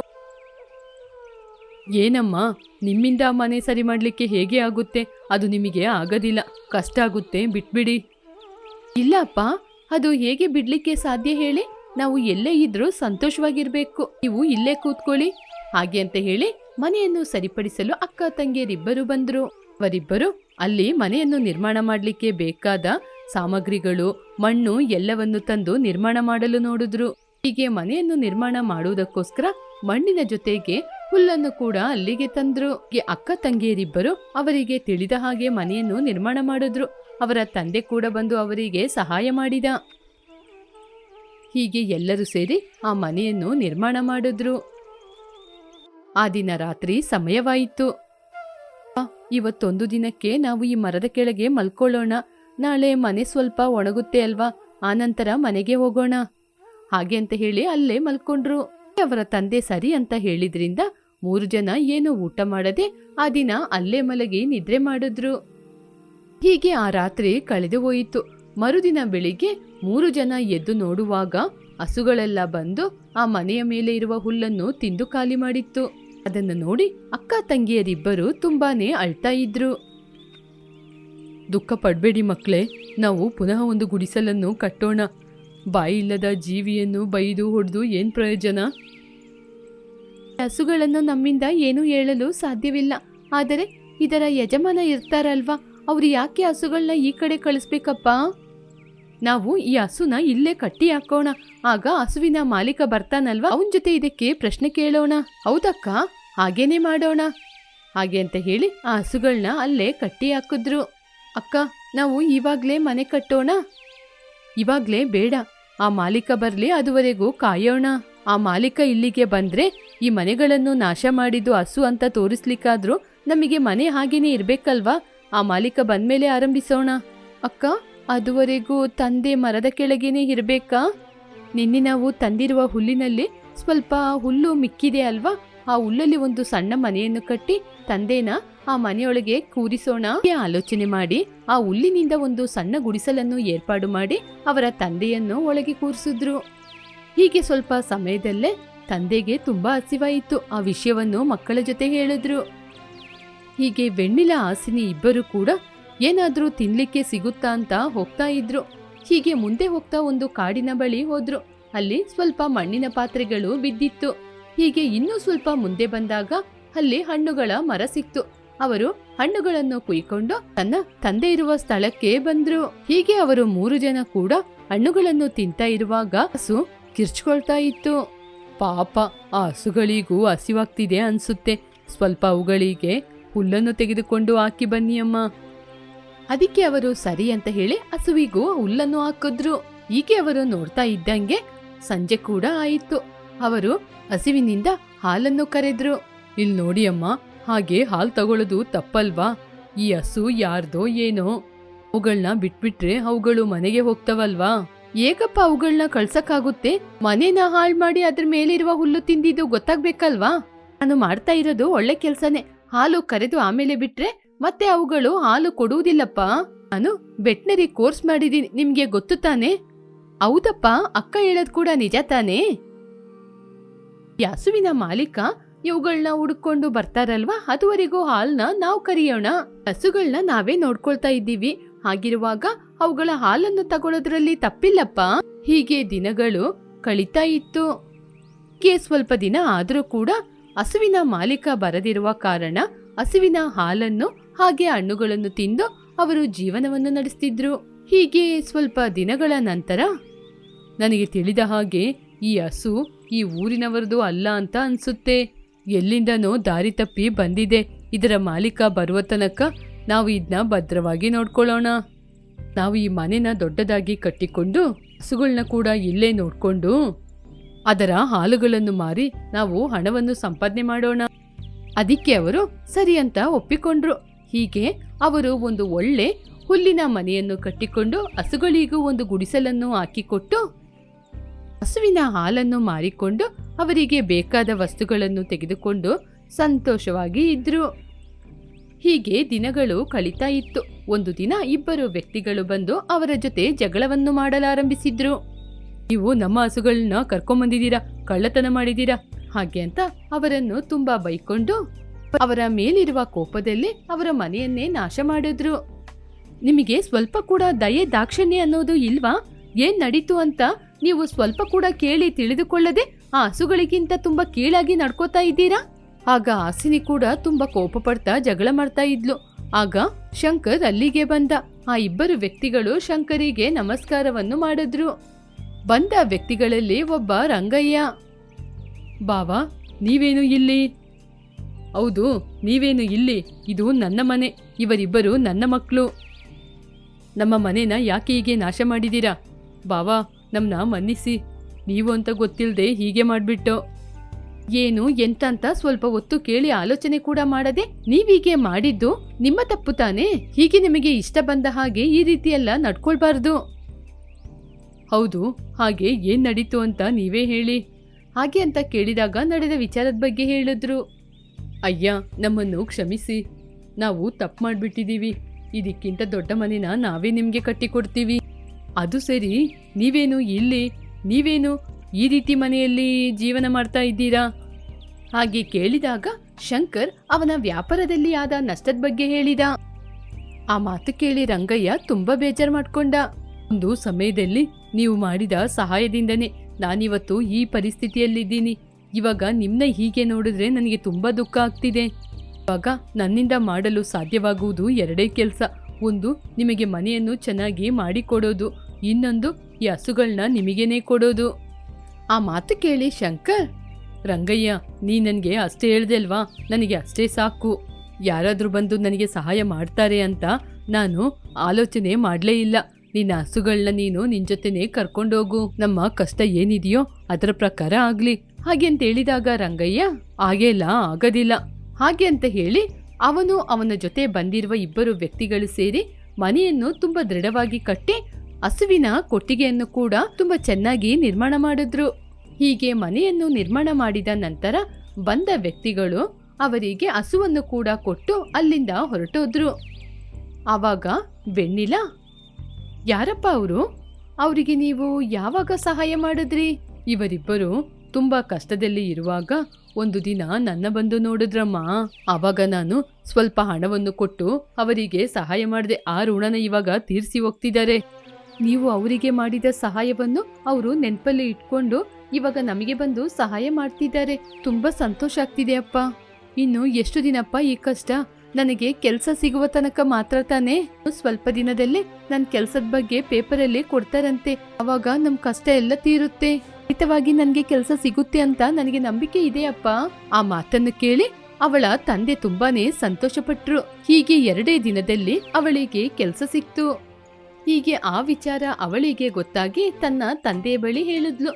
ಏನಮ್ಮ, ನಿಮ್ಮಿಂದ ಆ ಮನೆ ಸರಿ ಮಾಡ್ಲಿಕ್ಕೆ ಹೇಗೆ ಆಗುತ್ತೆ? ಅದು ನಿಮಗೆ ಆಗೋದಿಲ್ಲ. ಕಷ್ಟ ಆಗುತ್ತೆ, ಬಿಟ್ಬಿಡಿ. ಇಲ್ಲಪ್ಪ, ಅದು ಹೇಗೆ ಬಿಡ್ಲಿಕ್ಕೆ ಸಾಧ್ಯ ಹೇಳಿ? ನಾವು ಎಲ್ಲೇ ಇದ್ರೂ ಸಂತೋಷವಾಗಿರ್ಬೇಕು. ನೀವು ಇಲ್ಲೇ ಕೂತ್ಕೊಳ್ಳಿ. ಹಾಗೆ ಅಂತ ಹೇಳಿ ಮನೆಯನ್ನು ಸರಿಪಡಿಸಲು ಅಕ್ಕ ತಂಗಿಯರಿಬ್ಬರು ಬಂದ್ರು. ಅವರಿಬ್ಬರು ಅಲ್ಲಿ ಮನೆಯನ್ನು ನಿರ್ಮಾಣ ಮಾಡಲಿಕ್ಕೆ ಬೇಕಾದ ಸಾಮಗ್ರಿಗಳು, ಮಣ್ಣು ಎಲ್ಲವನ್ನು ತಂದು ನಿರ್ಮಾಣ ಮಾಡಲು ನೋಡಿದ್ರು. ಹೀಗೆ ಮನೆಯನ್ನು ನಿರ್ಮಾಣ ಮಾಡುವುದಕ್ಕೋಸ್ಕರ ಮಣ್ಣಿನ ಜೊತೆಗೆ ಹುಲ್ಲನ್ನು ಕೂಡ ಅಲ್ಲಿಗೆ ತಂದ್ರು. ಅಕ್ಕ ತಂಗಿಯರಿಬ್ಬರು ಅವರಿಗೆ ತಿಳಿದ ಹಾಗೆ ಮನೆಯನ್ನು ನಿರ್ಮಾಣ ಮಾಡಿದ್ರು. ಅವರ ತಂದೆ ಕೂಡ ಬಂದು ಅವರಿಗೆ ಸಹಾಯ ಮಾಡಿದ. ಹೀಗೆ ಎಲ್ಲರೂ ಸೇರಿ ಆ ಮನೆಯನ್ನು ನಿರ್ಮಾಣ ಮಾಡಿದ್ರು. ಆ ದಿನ ರಾತ್ರಿ ಸಮಯವಾಯಿತು. ಇವತ್ತೊಂದು ದಿನಕ್ಕೆ ನಾವು ಈ ಮರದ ಕೆಳಗೆ ಮಲ್ಕೊಳ್ಳೋಣ. ನಾಳೆ ಮನೆ ಸ್ವಲ್ಪ ಒಣಗುತ್ತೆ ಅಲ್ವಾ? ಆನಂತರ ಮನೆಗೆ ಹೋಗೋಣ. ಹಾಗೆ ಅಂತ ಹೇಳಿ ಅಲ್ಲೇ ಮಲ್ಕೊಂಡ್ರು. ಅವರ ತಂದೆ ಸರಿ ಅಂತ ಹೇಳಿದ್ರಿಂದ ಮೂರು ಜನ ಏನು ಊಟ ಮಾಡದೆ ಆ ದಿನ ಅಲ್ಲೇ ಮಲಗಿ ನಿದ್ರೆ ಮಾಡಿದ್ರು. ಹೀಗೆ ಆ ರಾತ್ರಿ ಕಳೆದು ಹೋಯಿತು. ಮರುದಿನ ಬೆಳಿಗ್ಗೆ ಮೂರು ಜನ ಎದ್ದು ನೋಡುವಾಗ ಹಸುಗಳೆಲ್ಲ ಬಂದು ಆ ಮನೆಯ ಮೇಲೆ ಇರುವ ಹುಲ್ಲನ್ನು ತಿಂದು ಖಾಲಿ ಮಾಡಿತ್ತು. ಅದನ್ನು ನೋಡಿ ಅಕ್ಕ ತಂಗಿಯರಿಬ್ಬರು ತುಂಬಾನೇ ಅಳ್ತಾ ಇದ್ರು. ದುಃಖ ಪಡಬೇಡಿ ಮಕ್ಕಳೇ, ನಾವು ಪುನಃ ಒಂದು ಗುಡಿಸಲನ್ನು ಕಟ್ಟೋಣ. ಬಾಯಿಲ್ಲದ ಜೀವಿಯನ್ನು ಬೈದು ಹೊಡೆದು ಏನು ಪ್ರಯೋಜನ? ಹಸುಗಳನ್ನು ನಮ್ಮಿಂದ ಏನೂ ಹೇಳಲು ಸಾಧ್ಯವಿಲ್ಲ. ಆದರೆ ಇದರ ಯಜಮಾನ ಇರ್ತಾರಲ್ವಾ, ಅವ್ರು ಯಾಕೆ ಹಸುಗಳನ್ನ ಈ ಕಡೆ ಕಳಿಸ್ಬೇಕಪ್ಪ? ನಾವು ಈ ಹಸುನ ಇಲ್ಲೇ ಕಟ್ಟಿ ಹಾಕೋಣ. ಆಗ ಹಸುವಿನ ಮಾಲೀಕ ಬರ್ತಾನಲ್ವಾ? ಅವನ ಜೊತೆ ಇದಕ್ಕೆ ಪ್ರಶ್ನೆ ಕೇಳೋಣ. ಹೌದಕ್ಕ? ಹಾಗೇನೆ ಮಾಡೋಣ. ಹಾಗೆ ಅಂತ ಹೇಳಿ ಆ ಹಸುಗಳನ್ನ ಅಲ್ಲೇ ಕಟ್ಟಿ ಹಾಕಿದ್ರು. ಅಕ್ಕ, ನಾವು ಇವಾಗ್ಲೇ ಮನೆ ಕಟ್ಟೋಣ? ಇವಾಗ್ಲೇ ಬೇಡ. ಆ ಮಾಲೀಕ ಬರಲಿ, ಅದುವರೆಗೂ ಕಾಯೋಣ. ಆ ಮಾಲೀಕ ಇಲ್ಲಿಗೆ ಬಂದ್ರೆ ಈ ಮನೆಗಳನ್ನು ನಾಶ ಮಾಡಿದ್ದು ಹಸು ಅಂತ ತೋರಿಸ್ಲಿಕ್ಕಾದ್ರೂ ನಮಗೆ ಮನೆ ಹಾಗೇನೆ ಇರಬೇಕಲ್ವಾ? ಆ ಮಾಲೀಕ ಬಂದಮೇಲೆ ಆರಂಭಿಸೋಣ. ಅಕ್ಕ, ಅದುವರೆಗೂ ತಂದೆ ಮರದ ಕೆಳಗೇನೆ ಇರಬೇಕಾ? ನಿನ್ನೆ ನಾವು ತಂದಿರುವ ಹುಲ್ಲಿನಲ್ಲಿ ಸ್ವಲ್ಪ ಹುಲ್ಲು ಮಿಕ್ಕಿದೆ ಅಲ್ವಾ? ಆ ಹುಲ್ಲಲ್ಲಿ ಒಂದು ಸಣ್ಣ ಮನೆಯನ್ನು ಕಟ್ಟಿ ತಂದೆನ ಆ ಮನೆಯೊಳಗೆ ಕೂರಿಸೋಣ ಆಲೋಚನೆ ಮಾಡಿ, ಆ ಹುಲ್ಲಿನಿಂದ ಒಂದು ಸಣ್ಣ ಗುಡಿಸಲನ್ನು ಏರ್ಪಾಡು ಮಾಡಿ ಅವರ ತಂದೆಯನ್ನು ಒಳಗೆ ಕೂರಿಸಿದ್ರು. ಹೀಗೆ ಸ್ವಲ್ಪ ಸಮಯದಲ್ಲೇ ತಂದೆಗೆ ತುಂಬಾ ಹಸಿವಾಯಿತು. ಆ ವಿಷಯವನ್ನು ಮಕ್ಕಳ ಜೊತೆ ಹೇಳಿದ್ರು. ಹೀಗೆ ವೆಣ್ಣಿಲ ಆಸಿನಿ ಇಬ್ಬರು ಕೂಡ ಏನಾದರೂ ತಿನ್ಲಿಕ್ಕೆ ಸಿಗುತ್ತಾ ಅಂತ ಹೋಗ್ತಾ ಇದ್ರು. ಹೀಗೆ ಮುಂದೆ ಹೋಗ್ತಾ ಒಂದು ಕಾಡಿನ ಬಳಿ ಹೋದ್ರು. ಅಲ್ಲಿ ಸ್ವಲ್ಪ ಮಣ್ಣಿನ ಪಾತ್ರೆಗಳು ಬಿದ್ದಿತ್ತು. ಹೀಗೆ ಇನ್ನೂ ಸ್ವಲ್ಪ ಮುಂದೆ ಬಂದಾಗ ಅಲ್ಲಿ ಹಣ್ಣುಗಳ ಮರ ಸಿಕ್ತು. ಅವರು ಹಣ್ಣುಗಳನ್ನು ಕುಯ್ಕೊಂಡು ತನ್ನ ತಂದೆ ಇರುವ ಸ್ಥಳಕ್ಕೆ ಬಂದ್ರು. ಹೀಗೆ ಅವರು ಮೂರು ಜನ ಕೂಡ ಹಣ್ಣುಗಳನ್ನು ತಿಂತಾ ಇರುವಾಗ ಹಸು ಕಿರ್ಚ್ಕೊಳ್ತಾ ಇತ್ತು. ಪಾಪ, ಆ ಹಸುಗಳಿಗೂ ಹಸಿವಾಗ್ತಿದೆ ಅನ್ಸುತ್ತೆ. ಸ್ವಲ್ಪ ಅವುಗಳಿಗೆ ಹುಲ್ಲನ್ನು ತೆಗೆದುಕೊಂಡು ಹಾಕಿ ಬನ್ನಿ ಅಮ್ಮ. ಅದಕ್ಕೆ ಅವರು ಸರಿ ಅಂತ ಹೇಳಿ ಹಸುವಿಗೂ ಹುಲ್ಲನ್ನು ಹಾಕಿದ್ರು. ಹೀಗೆ ಅವರು ನೋಡ್ತಾ ಇದ್ದಂಗೆ ಸಂಜೆ ಕೂಡ ಆಯಿತು. ಅವರು ಹಸಿವಿನಿಂದ ಹಾಲನ್ನು ಕರೆದ್ರು. ಇಲ್ ನೋಡಿ ಅಮ್ಮ ಹಾಗೆ ಹಾಲು ತಗೊಳ್ಳೋದು ತಪ್ಪಲ್ವಾ? ಈ ಹಸು ಯಾರ್ದೋ ಏನೋ. ಅವುಗಳನ್ನ ಬಿಟ್ಬಿಟ್ರೆ ಅವುಗಳು ಮನೆಗೆ ಹೋಗ್ತವಲ್ವಾ? ಏಕಪ್ಪ ಅವುಗಳನ್ನ ಕಳ್ಸಕ್ಕಾಗುತ್ತೆ? ಮನೇನ ಹಾಳ್ ಮಾಡಿ ಅದ್ರ ಮೇಲಿರುವ ಹುಲ್ಲು ತಿಂದಿದ್ದು ಗೊತ್ತಾಗ್ಬೇಕಲ್ವಾ? ನಾನು ಮಾಡ್ತಾ ಇರೋದು ಒಳ್ಳೆ ಕೆಲ್ಸನೇ. ಹಾಲು ಕರೆದು ಆಮೇಲೆ ಬಿಟ್ರೆ ಮತ್ತೆ ಅವುಗಳು ಹಾಲು ಕೊಡುವುದಿಲ್ಲಪ್ಪ. ನಾನು ಬೆಟ್ನರಿ ಕೋರ್ಸ್ ಮಾಡಿದೀನಿ, ನಿಮ್ಗೆ ಗೊತ್ತು ತಾನೆ? ಹೌದಪ್ಪ, ಅಕ್ಕ ಹೇಳೋದ್ ಕೂಡ ನಿಜ ತಾನೇ? ಹಸುವಿನ ಮಾಲೀಕ ಇವುಗಳನ್ನ ಹುಡುಕೊಂಡು ಬರ್ತಾರಲ್ವಾ? ಅದುವರೆಗೂ ಹಾಲ್ನ ನಾವು ಕರಿಯೋಣ. ಹಸುಗಳನ್ನ ನಾವೇ ನೋಡ್ಕೊಳ್ತಾ ಇದ್ದೀವಿ. ಹಾಗಿರುವಾಗ ಅವುಗಳ ಹಾಲನ್ನು ತಗೊಳ್ಳೋದ್ರಲ್ಲಿ ತಪ್ಪಿಲ್ಲಪ್ಪ. ಹೀಗೆ ದಿನಗಳು ಕಳೀತಾ ಇತ್ತು. ಕೇ ಸ್ವಲ್ಪ ದಿನ ಆದರೂ ಕೂಡ ಹಸುವಿನ ಮಾಲೀಕ ಬರದಿರುವ ಕಾರಣ ಹಸುವಿನ ಹಾಲನ್ನು ಹಾಗೆ ಹಣ್ಣುಗಳನ್ನು ತಿಂದು ಅವರು ಜೀವನವನ್ನು ನಡೆಸ್ತಿದ್ರು. ಹೀಗೆ ಸ್ವಲ್ಪ ದಿನಗಳ ನಂತರ ನನಗೆ ತಿಳಿದ ಹಾಗೆ ಈ ಹಸು ಈ ಊರಿನವರದು ಅಲ್ಲ ಅಂತ ಅನ್ಸುತ್ತೆ. ಎಲ್ಲಿಂದನೋ ದಾರಿ ತಪ್ಪಿ ಬಂದಿದೆ. ಇದರ ಮಾಲೀಕ ಬರುವ ತನಕ ನಾವು ಇದನ್ನ ಭದ್ರವಾಗಿ ನೋಡ್ಕೊಳ್ಳೋಣ. ನಾವು ಈ ಮನೆನ ದೊಡ್ಡದಾಗಿ ಕಟ್ಟಿಕೊಂಡು ಹಸುಗಳನ್ನ ಕೂಡ ಇಲ್ಲೇ ನೋಡಿಕೊಂಡು ಅದರ ಹಾಲುಗಳನ್ನು ಮಾರಿ ನಾವು ಹಣವನ್ನು ಸಂಪಾದನೆ ಮಾಡೋಣ. ಅದಕ್ಕೆ ಅವರು ಸರಿ ಅಂತ ಒಪ್ಪಿಕೊಂಡ್ರು. ಹೀಗೆ ಅವರು ಒಂದು ಒಳ್ಳೆ ಹುಲ್ಲಿನ ಮನೆಯನ್ನು ಕಟ್ಟಿಕೊಂಡು ಹಸುಗಳಿಗೂ ಒಂದು ಗುಡಿಸಲನ್ನು ಹಾಕಿಕೊಟ್ಟು ಹಸುವಿನ ಹಾಲನ್ನು ಮಾರಿಕೊಂಡು ಅವರಿಗೆ ಬೇಕಾದ ವಸ್ತುಗಳನ್ನು ತೆಗೆದುಕೊಂಡು ಸಂತೋಷವಾಗಿ ಇದ್ರು. ಹೀಗೆ ದಿನಗಳು ಕಳೀತಾ ಇತ್ತು. ಒಂದು ದಿನ ಇಬ್ಬರು ವ್ಯಕ್ತಿಗಳು ಬಂದು ಅವರ ಜೊತೆ ಜಗಳವನ್ನು ಮಾಡಲಾರಂಭಿಸಿದ್ರು. ನೀವು ನಮ್ಮ ಹಸುಗಳನ್ನ ಕರ್ಕೊಂಬಂದಿದ್ದೀರಾ? ಕಳ್ಳತನ ಮಾಡಿದ್ದೀರಾ? ಹಾಗೆ ಅಂತ ಅವರನ್ನು ತುಂಬಾ ಬೈಕೊಂಡು ಅವರ ಮೇಲಿರುವ ಕೋಪದಲ್ಲಿ ಅವರ ಮನೆಯನ್ನೇ ನಾಶ ಮಾಡಿದ್ರು. ನಿಮಗೆ ಸ್ವಲ್ಪ ಕೂಡ ದಯೆ ದಾಕ್ಷಿಣ್ಯ ಅನ್ನೋದು ಇಲ್ವಾ? ಏನ್ ನಡೀತು ಅಂತ ನೀವು ಸ್ವಲ್ಪ ಕೂಡ ಕೇಳಿ ತಿಳಿದುಕೊಳ್ಳದೆ ಆ ಹಸುಗಳಿಗಿಂತ ತುಂಬಾ ಕೀಳಾಗಿ ನಡ್ಕೋತಾ ಇದ್ದೀರಾ? ಆಗ ಹಾಸಿನಿ ಕೂಡ ತುಂಬಾ ಕೋಪ ಪಡ್ತಾ ಜಗಳ ಮಾಡ್ತಾ ಇದ್ಲು. ಆಗ ಶಂಕರ್ ಅಲ್ಲಿಗೆ ಬಂದ. ಆ ಇಬ್ಬರು ವ್ಯಕ್ತಿಗಳು ಶಂಕರಿಗೆ ನಮಸ್ಕಾರವನ್ನು ಮಾಡಿದ್ರು. ಬಂದ ವ್ಯಕ್ತಿಗಳಲ್ಲಿ ಒಬ್ಬ ರಂಗಯ್ಯ. ಬಾವಾ, ನೀವೇನು ಇಲ್ಲಿ? ಹೌದು, ನೀವೇನು ಇಲ್ಲಿ? ಇದು ನನ್ನ ಮನೆ. ಇವರಿಬ್ಬರು ನನ್ನ ಮಕ್ಕಳು ನಮ್ಮ ಮನೇನ ಯಾಕೆ ಹೀಗೆ ನಾಶ ಮಾಡಿದ್ದೀರಾ? ಬಾವಾ ನಮ್ಮನ್ನ ಮನ್ನಿಸಿ. ನೀವು ಅಂತ ಗೊತ್ತಿಲ್ಲದೆ ಹೀಗೆ ಮಾಡಿಬಿಟ್ಟು. ಏನು ಎಂತ ಅಂತ ಸ್ವಲ್ಪ ಹೊತ್ತು ಕೇಳಿ ಆಲೋಚನೆ ಕೂಡ ಮಾಡದೆ ನೀವೀಗೆ ಮಾಡಿದ್ದು ನಿಮ್ಮ ತಪ್ಪು ತಾನೇ? ಹೀಗೆ ನಿಮಗೆ ಇಷ್ಟ ಬಂದ ಹಾಗೆ ಈ ರೀತಿಯೆಲ್ಲ ನಡ್ಕೊಳ್ಬಾರ್ದು. ಹೌದು, ಹಾಗೆ ಏನ್ ನಡೀತು ಅಂತ ನೀವೇ ಹೇಳಿ. ಹಾಗೆ ಅಂತ ಕೇಳಿದಾಗ ನಡೆದ ವಿಚಾರದ ಬಗ್ಗೆ ಹೇಳಿದ್ರು. ಅಯ್ಯ, ನಮ್ಮನ್ನು ಕ್ಷಮಿಸಿ. ನಾವು ತಪ್ಪು ಮಾಡಿಬಿಟ್ಟಿದ್ದೀವಿ. ಇದಕ್ಕಿಂತ ದೊಡ್ಡ ಮನೆನ ನಾವೇ ನಿಮಗೆ ಕಟ್ಟಿಕೊಡ್ತೀವಿ. ಅದು ಸರಿ. ನೀವೇನು ಇಲ್ಲಿ, ನೀವೇನು ಈ ರೀತಿ ಮನೆಯಲ್ಲಿ ಜೀವನ ಮಾಡ್ತಾ ಇದ್ದೀರಾ? ಹಾಗೆ ಕೇಳಿದಾಗ ಶಂಕರ್ ಅವನ ವ್ಯಾಪಾರದಲ್ಲಿ ಆದ ನಷ್ಟದ ಬಗ್ಗೆ ಹೇಳಿದ. ಆ ಮಾತು ಕೇಳಿ ರಂಗಯ್ಯ ತುಂಬಾ ಬೇಜಾರು ಮಾಡ್ಕೊಂಡ. ಒಂದು ಸಮಯದಲ್ಲಿ ನೀವು ಮಾಡಿದ ಸಹಾಯದಿಂದನೇ ನಾನಿವತ್ತು ಈ ಪರಿಸ್ಥಿತಿಯಲ್ಲಿದ್ದೀನಿ. ಇವಾಗ ನಿಮ್ನ ಹೀಗೆ ನೋಡಿದ್ರೆ ನನಗೆ ತುಂಬಾ ದುಃಖ ಆಗ್ತಿದೆ. ಇವಾಗ ನನ್ನಿಂದ ಮಾಡಲು ಸಾಧ್ಯವಾಗುವುದು ಎರಡೇ ಕೆಲಸ. ಒಂದು, ನಿಮಗೆ ಮನೆಯನ್ನು ಚೆನ್ನಾಗಿ ಮಾಡಿಕೊಡೋದು. ಇನ್ನೊಂದು ಈ ಹಸುಗಳನ್ನ ನಿಮಗೇನೆ ಕೊಡೋದು. ಆ ಮಾತು ಕೇಳಿ ಶಂಕರ್, ರಂಗಯ್ಯ, ನೀ ನನಗೆ ಅಷ್ಟೇ ಹೇಳ್ದೆಲ್ವಾ? ನನಗೆ ಅಷ್ಟೇ ಸಾಕು. ಯಾರಾದರೂ ಬಂದು ನನಗೆ ಸಹಾಯ ಮಾಡ್ತಾರೆ ಅಂತ ನಾನು ಆಲೋಚನೆ ಮಾಡಲೇ ಇಲ್ಲ. ನಿನ್ನ ಹಸುಗಳನ್ನ ನೀನು ನಿನ್ನ ಜೊತೆನೇ ಕರ್ಕೊಂಡೋಗು. ನಮ್ಮ ಕಷ್ಟ ಏನಿದೆಯೋ ಅದರ ಪ್ರಕಾರ ಆಗಲಿ. ಹಾಗೆ ಅಂತ ಹೇಳಿದಾಗ ರಂಗಯ್ಯ, ಹಾಗೆಲ್ಲ, ಆಗೋದಿಲ್ಲ. ಹಾಗೆ ಅಂತ ಹೇಳಿ ಅವನು ಅವನ ಜೊತೆ ಬಂದಿರುವ ಇಬ್ಬರು ವ್ಯಕ್ತಿಗಳು ಸೇರಿ ಮನೆಯನ್ನು ತುಂಬಾ ದೃಢವಾಗಿ ಕಟ್ಟಿ ಹಸುವಿನ ಕೊಟ್ಟಿಗೆಯನ್ನು ಕೂಡ ತುಂಬಾ ಚೆನ್ನಾಗಿ ನಿರ್ಮಾಣ ಮಾಡಿದ್ರು. ಹೀಗೆ ಮನೆಯನ್ನು ನಿರ್ಮಾಣ ಮಾಡಿದ ನಂತರ ಬಂದ ವ್ಯಕ್ತಿಗಳು ಅವರಿಗೆ ಹಸುವನ್ನು ಕೂಡ ಕೊಟ್ಟು ಅಲ್ಲಿಂದ ಹೊರಟೋದ್ರು. ಆವಾಗ ಬೆಣ್ಣಿಲ ಯಾರಪ್ಪ ಅವರು? ಅವರಿಗೆ ನೀವು ಯಾವಾಗ ಸಹಾಯ ಮಾಡಿದ್ರಿ? ಇವರಿಬ್ಬರು ತುಂಬಾ ಕಷ್ಟದಲ್ಲಿ ಇರುವಾಗ ಒಂದು ದಿನ ನನ್ನ ಬಂದು ನೋಡಿದ್ರಮ್ಮ. ಆವಾಗ ನಾನು ಸ್ವಲ್ಪ ಹಣವನ್ನು ಕೊಟ್ಟು ಅವರಿಗೆ ಸಹಾಯ ಮಾಡಿದೆ. ಆ ಋಣನ ಇವಾಗ ತೀರಿಸಿ ಹೋಗ್ತಿದ್ದಾರೆ. ನೀವು ಅವರಿಗೆ ಮಾಡಿದ ಸಹಾಯವನ್ನು ಅವರು ನೆನಪಲ್ಲಿ ಇಟ್ಕೊಂಡು ಇವಾಗ ನಮಗೆ ಬಂದು ಸಹಾಯ ಮಾಡ್ತಿದ್ದಾರೆ. ತುಂಬಾ ಸಂತೋಷ ಆಗ್ತಿದೆ ಅಪ್ಪ. ಇನ್ನು ಎಷ್ಟು ದಿನಪ್ಪ ಈ ಕಷ್ಟ? ನನಗೆ ಕೆಲಸ ಸಿಗುವ ತನಕ ಮಾತ್ರ ತಾನೇ? ಸ್ವಲ್ಪ ದಿನದಲ್ಲೇ ನನ್ನ ಕೆಲಸದ ಬಗ್ಗೆ ಪೇಪರಲ್ಲಿ ಕೊಡ್ತಾರಂತೆ. ಅವಾಗ ನಮ್ ಕಷ್ಟ ಎಲ್ಲ ತೀರುತ್ತೆ. ಖಂಡಿತವಾಗಿ ನನಗೆ ಕೆಲಸ ಸಿಗುತ್ತೆ ಅಂತ ನನಗೆ ನಂಬಿಕೆ ಇದೆ ಅಪ್ಪ ಆ ಮಾತನ್ನು ಕೇಳಿ ಅವಳ ತಂದೆ ತುಂಬಾನೇ ಸಂತೋಷಪಟ್ರು. ಹೀಗೆ ಎರಡೇ ದಿನದಲ್ಲಿ ಅವಳಿಗೆ ಕೆಲಸ ಸಿಕ್ತು. ಹೀಗೆ ಆ ವಿಚಾರ ಅವಳಿಗೆ ಗೊತ್ತಾಗಿ ತನ್ನ ತಂದೆಯ ಬಳಿ ಹೇಳಿದ್ಲು.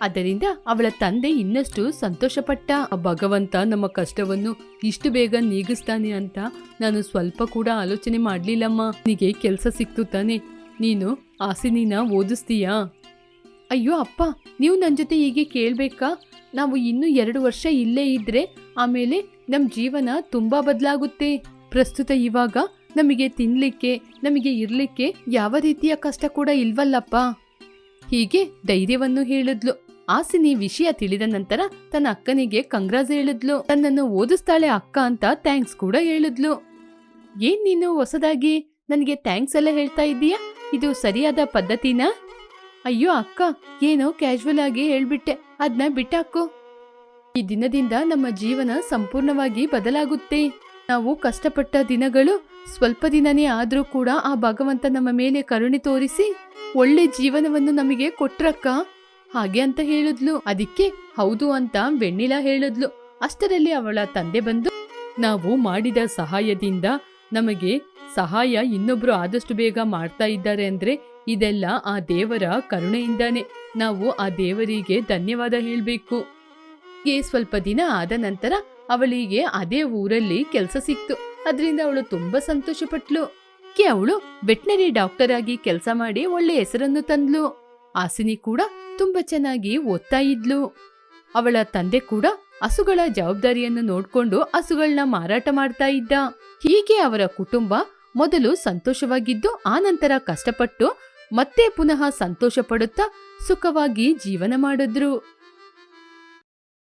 ಅದರಿಂದ ಅವಳ ತಂದೆ ಇನ್ನಷ್ಟು ಸಂತೋಷಪಟ್ಟ ಭಗವಂತ ನಮ್ಮ ಕಷ್ಟವನ್ನು ಇಷ್ಟು ಬೇಗ ನೀಗಿಸ್ತಾನೆ ಅಂತ ನಾನು ಸ್ವಲ್ಪ ಕೂಡ ಆಲೋಚನೆ ಮಾಡ್ಲಿಲ್ಲಮ್ಮ. ನಿಗೆ ಕೆಲಸ ಸಿಕ್ತು ತಾನೆ. ನೀನು ಆಸಿನಿನ ಓದಿಸ್ತೀಯಾ? ಅಯ್ಯೋ ಅಪ್ಪ, ನೀವು ನನ್ನ ಜೊತೆ ಹೀಗೆ ಕೇಳಬೇಕಾ? ನಾವು ಇನ್ನೂ ಎರಡು ವರ್ಷ ಇಲ್ಲೇ ಇದ್ರೆ ಆಮೇಲೆ ನಮ್ಮ ಜೀವನ ತುಂಬ ಬದಲಾಗುತ್ತೆ. ಪ್ರಸ್ತುತ ಇವಾಗ ನಮಗೆ ತಿನ್ನಲಿಕ್ಕೆ ನಮಗೆ ಇರಲಿಕ್ಕೆ ಯಾವ ರೀತಿಯ ಕಷ್ಟ ಕೂಡ ಇಲ್ವಲ್ಲಪ್ಪ. ಹೀಗೆ ಧೈರ್ಯವನ್ನು ಹೇಳಿದ್ಲು. ಆಸಿನಿ ವಿಷಯ ತಿಳಿದ ನಂತರ ತನ್ನ ಅಕ್ಕನಿಗೆ ಕಂಗ್ರಾಜ್ ಹೇಳಿದ್ಲು. ತನ್ನನ್ನು ಓದಿಸ್ತಾಳೆ ಅಕ್ಕ ಅಂತ ಥ್ಯಾಂಕ್ಸ್ ಕೂಡ ಹೇಳಿದ್ಲು. ಏನ್ ನೀನು ಹೊಸದಾಗಿ ನನಗೆ ಥ್ಯಾಂಕ್ಸ್ ಎಲ್ಲ ಹೇಳ್ತಾ ಇದ್ದೀಯಾ? ಇದು ಸರಿಯಾದ ಪದ್ಧತಿನಾ? ಅಯ್ಯೋ ಅಕ್ಕ, ಏನೋ ಕ್ಯಾಶುವಲ್ ಆಗಿ ಹೇಳ್ಬಿಟ್ಟೆ. ಅದನ್ನ ಬಿಟ್ಟಾಕು? ಈ ದಿನದಿಂದ ನಮ್ಮ ಜೀವನ ಸಂಪೂರ್ಣವಾಗಿ ಬದಲಾಗುತ್ತೆ. ನಾವು ಕಷ್ಟಪಟ್ಟ ದಿನಗಳು ಸ್ವಲ್ಪ ದಿನನೇ ಆದ್ರೂ ಕೂಡ ಆ ಭಗವಂತ ನಮ್ಮ ಮೇಲೆ ಕರುಣೆ ತೋರಿಸಿ ಒಳ್ಳೆ ಜೀವನವನ್ನು ನಮಗೆ ಕೊಟ್ರಕ್ಕ? ಹಾಗೆ ಅಂತ ಹೇಳಿದ್ಲು. ಅದಕ್ಕೆ ಹೌದು ಅಂತ ಬೆಣ್ಣಿಲ ಹೇಳಿದ್ಲು. ಅಷ್ಟರಲ್ಲಿ ಅವಳ ತಂದೆ ಬಂದು, ನಾವು ಮಾಡಿದ ಸಹಾಯದಿಂದ ನಮಗೆ ಸಹಾಯ ಇನ್ನೊಬ್ರು ಆದಷ್ಟು ಬೇಗ ಮಾಡ್ತಾ ಇದ್ದಾರೆ ಅಂದ್ರೆ ಇದೆಲ್ಲ ಆ ದೇವರ ಕರುಣೆಯಿಂದಾನೆ. ನಾವು ಆ ದೇವರಿಗೆ ಧನ್ಯವಾದ ಹೇಳ್ಬೇಕು. ಏ ಸ್ವಲ್ಪ ದಿನ ಆದ ನಂತರ ಅವಳಿಗೆ ಅದೇ ಊರಲ್ಲಿ ಕೆಲಸ ಸಿಕ್ತು. ಅದರಿಂದ ಅವಳು ತುಂಬಾ ಸಂತೋಷಪಟ್ಲು. ಕೆ ಅವಳು ವೆಟ್ನರಿ ಡಾಕ್ಟರ್ ಆಗಿ ಕೆಲಸ ಮಾಡಿ ಒಳ್ಳೆ ಹೆಸರನ್ನು ತಂದ್ಲು. ಆಸಿನಿ ಕೂಡ ತುಂಬಾ ಚೆನ್ನಾಗಿ ಓದ್ತಾ ಇದ್ಲು. ಅವಳ ತಂದೆ ಕೂಡ ಹಸುಗಳ ಜವಾಬ್ದಾರಿಯನ್ನು ನೋಡ್ಕೊಂಡು ಹಸುಗಳನ್ನ ಮಾರಾಟ ಮಾಡ್ತಾ ಇದ್ದ. ಹೀಗೆ ಅವರ ಕುಟುಂಬ ಮೊದಲು ಸಂತೋಷವಾಗಿದ್ದು ಆನಂತರ ಕಷ್ಟಪಟ್ಟು ಮತ್ತೆ ಪುನಃ ಸಂತೋಷ ಪಡುತ್ತಾ ಸುಖವಾಗಿ ಜೀವನ ಮಾಡಿದ್ರು.